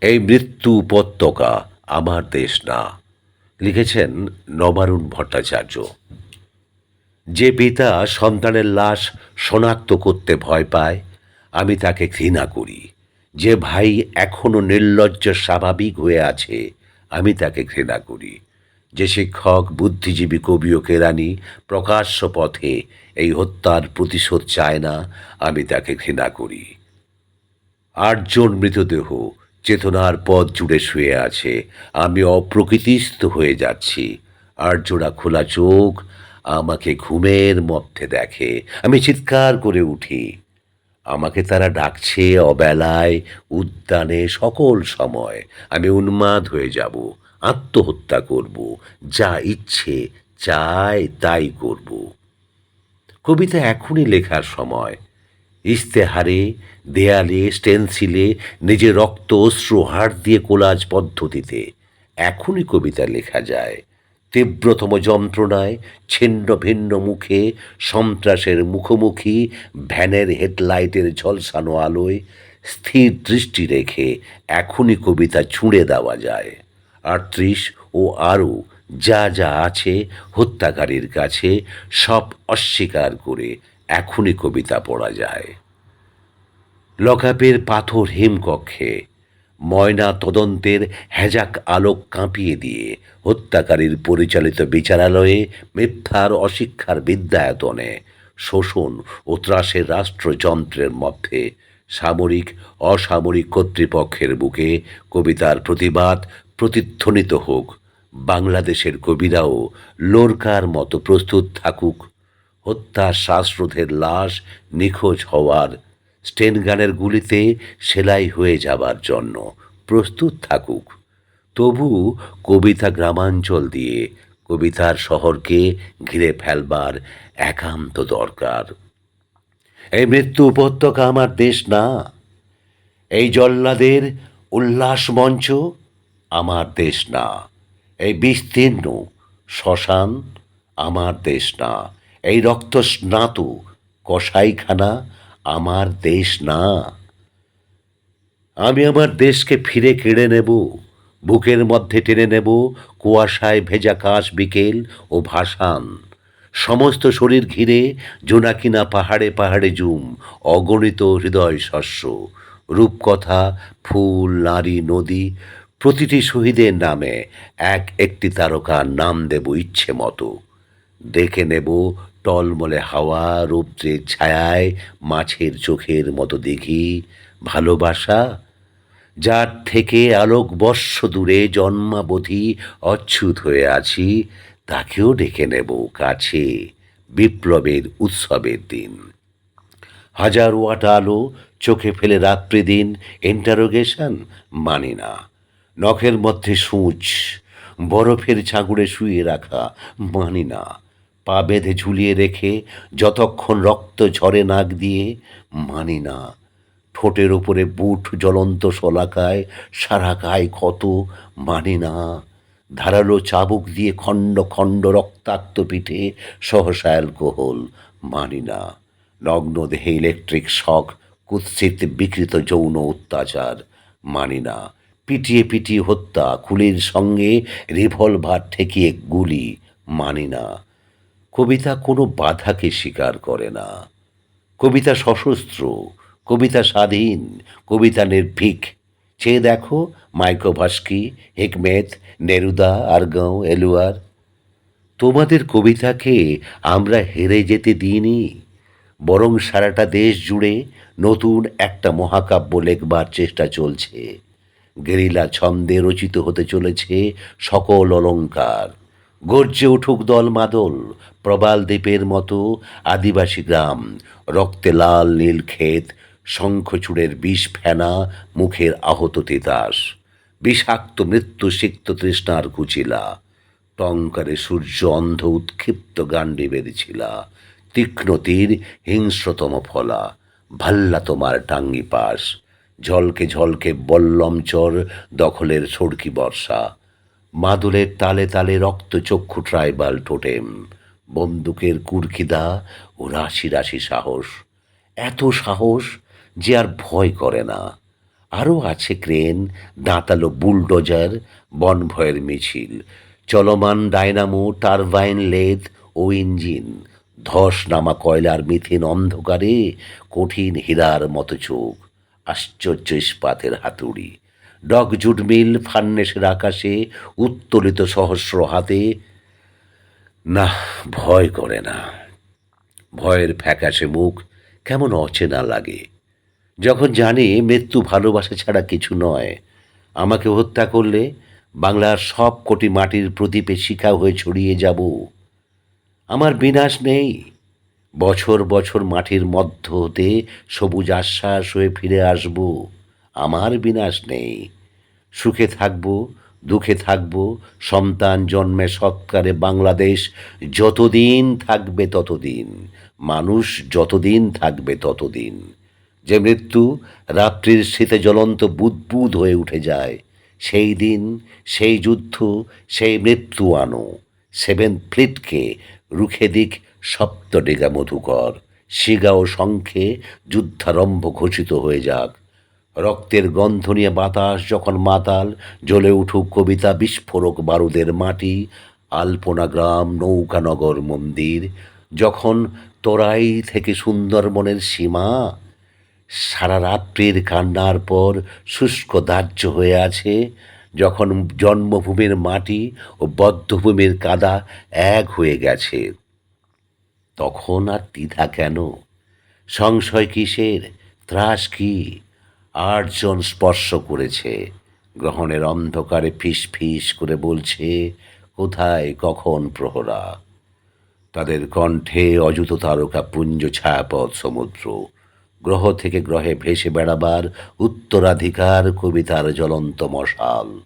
এই মৃত্যু উপত্যকা আমার দেশ না। লিখেছেন নবারুণ ভট্টাচার্য। যে পিতা সন্তানের লাশ শনাক্ত করতে ভয় পায়, আমি তাকে ঘৃণা করি। যে ভাই এখনও নির্লজ্জ, স্বাভাবিক হয়ে আছে, আমি তাকে ঘৃণা করি। যে শিক্ষক, বুদ্ধিজীবী কবি ও কেরানি প্রকাশ্য পথে এই হত্যার প্রতিশোধ চায় না, আমি তাকে ঘৃণা করি। আটজন মৃতদেহ চেতনার পথ জুড়ে শুয়ে আছে। আমি অপ্রকৃতিস্থ হয়ে যাচ্ছি। আর্যরা খোলা চোখ, আমাকে ঘুমের মধ্যে দেখে। আমি চিৎকার করে উঠি। আমাকে তারা ডাকছে অবেলায়, উদ্যানে সকল সময়। আমি উন্মাদ হয়ে যাব, আত্মহত্যা করব, যা ইচ্ছে চাই তাই করব। কবিতা এখনই লেখার সময়। ইস্তেহারে দেয়ালে, স্টেনসিলে নিজের রক্ত, অশ্রু, হাড় দিয়ে কোলাজ পদ্ধতিতে। এখনই কবিতা লেখা যায়। তীব্রতম যন্ত্রণায়, ছিন্ন ভিন্ন মুখে, সন্ত্রাসের মুখোমুখি, ভ্যানের হেডলাইটের ঝলসানো আলোয়, স্থির দৃষ্টি রেখে এখনই কবিতা ছুঁড়ে দেওয়া যায়। আটত্রিশ ও আরও যা যা আছে হত্যাকারীর কাছে সব অস্বীকার করে এখনই কবিতা পড়া যায়। লকাপের পাথর হিমকক্ষে, ময়না তদন্তের হ্যাজাক আলোক কাঁপিয়ে দিয়ে হত্যাকারীর পরিচালিত বিচারালয়ে মিথ্যার অশিক্ষার বিদ্যায়তনে শোষণ ও ত্রাসের রাষ্ট্রযন্ত্রের মধ্যে সামরিক, অসামরিক কর্তৃপক্ষের বুকে কবিতার প্রতিবাদ প্রতিধ্বনিত হোক। বাংলাদেশের কবিরাও লোরকার মতো প্রস্তুত থাকুক। হত্যা শ্বাসরোধের লাশ নিখোঁজ হওয়ার স্টেনগানের গুলিতে সেলাই হয়ে যাবার জন্য প্রস্তুত থাকুক। তবু কবিতা গ্রামাঞ্চল দিয়ে কবিতার শহরকে ঘিরে ফেলবার একান্ত দরকার। এই মৃত্যু উপত্যকা আমার দেশ না, এই জল্লাদের উল্লাস মঞ্চ আমার দেশ না, এই বিস্তীর্ণ শ্মশান আমার দেশ না, এই রক্ত স্নাত কসাইখানা আমার দেশ না। আমি আমার দেশকে ফিরে কেড়ে নেব, বুকের মধ্যে টেনে নেব, কুয়াশায় ভেজা কাশ বিকেল ও ভাসান। সমস্ত শরীর ঘিরে জোনাকিনা পাহাড়ে পাহাড়ে জুম, অগণিত হৃদয় শস্য। রূপকথা, ফুল, নারী, নদী, প্রতিটি শহীদের নামে এক একটি তারকার নাম দেব ইচ্ছে মতো। দেখে নেব টলমলে হাওয়া, রৌদ্রের ছায়ায় মাছের চোখের মতো দেখি ভালোবাসা, যার থেকে আলোক বর্ষ দূরে জন্মাবধি অচ্ছুত হয়ে আছি, তাকেও ডেকে নেব কাছে বিপ্লবের উৎসবের দিন। হাজার ওয়াট আলো চোখে ফেলে রাত্রি দিন ইন্টারোগেশন মানি না। নখের মধ্যে সূচ, বরফের ছাগুড়ে শুয়ে রাখা মানি না। পা বেঁধে ঝুলিয়ে রেখে যতক্ষণ রক্ত ঝরে নাক দিয়ে, মানি না। ঠোঁটের ওপরে বুট জ্বলন্ত শলাকায় সারা গায়ে ক্ষত, মানি না। ধারালো চাবুক দিয়ে খণ্ড খণ্ড রক্তাক্ত পিঠে সহসা অ্যালকোহল, মানি না। নগ্ন দেহে ইলেকট্রিক শখ কুৎসিত বিকৃত যৌন অত্যাচার, মানি না। পিটিয়ে পিটিয়ে হত্যা, খুলির সঙ্গে রিভলভার ঠেকিয়ে গুলি, মানি না। কবিতা কোনো বাধাকে স্বীকার করে না। কবিতা সশস্ত্র, কবিতা স্বাধীন, কবিতা নির্ভীক। চেয়ে দেখো মাইকোভাস্কি হেকমেত, নেরুদা, আরগাঁও, এলুয়ার। তোমাদের কবিতাকে আমরা হেরে যেতে দিইনি, বরং সারাটা দেশ জুড়ে নতুন একটা মহাকাব্য লেখবার চেষ্টা চলছে। গেরিলা ছন্দে রচিত হতে চলেছে সকল অলংকার গর্জে উঠুক দল মাদল, প্রবাল দ্বীপের মতো আদিবাসী গ্রাম। রক্তে লাল নীল ক্ষেত শঙ্খচূড়ের বিষ ফেনা, মুখের আহত তিতাস। বিষাক্ত মৃত্যু সিক্ত তৃষ্ণার কুচিলা। টঙ্কারে সূর্য অন্ধ উৎক্ষিপ্ত গান্ডি বেঁধেছিলা তীক্ষ্ণ তীর, হিংস্রতম ফলা। ভাল্লা তোমার টাঙ্গি পাশ। ঝলকে ঝলকে বল্লমচর দখলের সড়কি বর্ষা। মাদুলের তালে তালে রক্ত চক্ষু ট্রাইবাল টোটেম বন্দুকের কুরকিদা ও রাশি রাশি সাহস। এত সাহস যে আর ভয় করে না। আরও আছে ক্রেন, দাঁতালো বুলডোজার, বনভয়ের মিছিল। চলমান ডায়নামো টারবাইন লেদ ও ইঞ্জিন। ধস নামা কয়লার মিথিন অন্ধকারে কঠিন হীরার মতো চোখ। আশ্চর্য ইস্পাতের হাতুড়ি। ডগ জুটমিল ফান্নেসের আকাশে উত্তোলিত সহস্র হাতে। না ভয় করে না। ভয়ের ফ্যাকাশে মুখ কেমন অচেনা লাগে। যখন জানি মৃত্যু ভালোবাসা ছাড়া কিছু নয়, আমাকে হত্যা করলে বাংলার সব কোটি মাটির প্রদীপে শিখা হয়ে ছড়িয়ে যাব। আমার বিনাশ নেই। বছর বছর মাটির মধ্য হতে সবুজ আশ্বাস হয়ে ফিরে আসব। আমার বিনাশ নেই। সুখে থাকব, দুঃখে থাকব, সন্তান জন্মে সৎকারে বাংলাদেশ যতদিন থাকবে ততদিন, মানুষ যতদিন থাকবে ততদিন। যে মৃত্যু রাত্রির শীতে জ্বলন্ত বুদবুদ হয়ে উঠে যায়, সেই দিন, সেই যুদ্ধ, সেই মৃত্যু আনো। সেভেন ফ্লিটকে রুখে দিক সপ্তডিগা মধুকর। শিগা ও শঙ্খে যুদ্ধারম্ভ ঘোষিত হয়ে যাক। রক্তের গন্ধ নিয়ে বাতাস যখন মাতাল, জ্বলে উঠুক কবিতা বিস্ফোরক বারুদের মাটি, আলপনা গ্রাম নৌকানগর মন্দির, যখন তোরাই থেকে সুন্দরবনের সীমা, সারা রাত্রির কান্নার পর শুষ্ক দাহ্য হয়ে আছে, যখন জন্মভূমির মাটি ও বদ্ধভূমির কাদা এক হয়ে গেছে। তখন আর দ্বিধা কেন? সংশয় কিসের? ত্রাস কি? আটজন স্পর্শ করেছে। গ্রহণের অন্ধকারে ফিস ফিস করে বলছে, কোথায়, কখন প্রহরা? তাদের কণ্ঠে অযুত তারকা পুঞ্জ ছায়াপথ সমুদ্র। গ্রহ থেকে গ্রহে ভেসে বেড়াবার উত্তরাধিকার কবিতার জ্বলন্ত মশাল।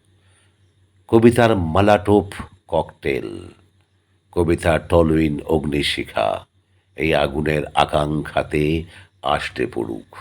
কবিতার মালাটোপ ককটেল। কবিতা টলুইন অগ্নিশিখা। এই আগুনের আকাঙ্ক্ষাতে আষ্টে পড়ুক।